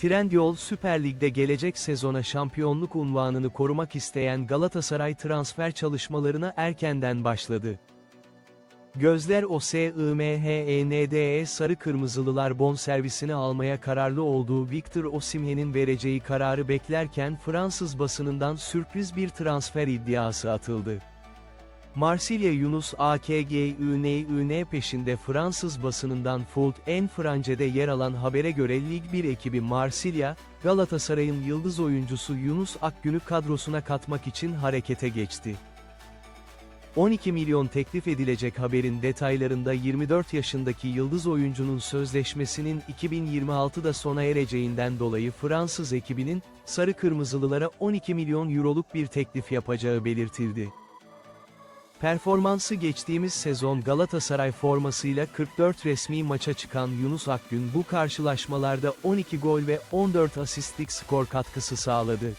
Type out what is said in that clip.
Trendyol Süper Lig'de gelecek sezona şampiyonluk unvanını korumak isteyen Galatasaray transfer çalışmalarına erkenden başladı. Gözler OSIMHEND'e sarı kırmızılılar bonservisini almaya kararlı olduğu Victor Osimhen'in vereceği kararı beklerken Fransız basınından sürpriz bir transfer iddiası atıldı. Marsilya Yunus AKGÜNÜN peşinde Fransız basınından Foot en France'de yer alan habere göre Lig 1 ekibi Marsilya, Galatasaray'ın yıldız oyuncusu Yunus Akgün'ü kadrosuna katmak için harekete geçti. 12 milyon teklif edilecek haberin detaylarında 24 yaşındaki yıldız oyuncunun sözleşmesinin 2026'da sona ereceğinden dolayı Fransız ekibinin, Sarı Kırmızılılara 12 milyon euroluk bir teklif yapacağı belirtildi. Performansı geçtiğimiz sezon Galatasaray formasıyla 44 resmi maça çıkan Yunus Akgün bu karşılaşmalarda 12 gol ve 14 asistlik skor katkısı sağladı.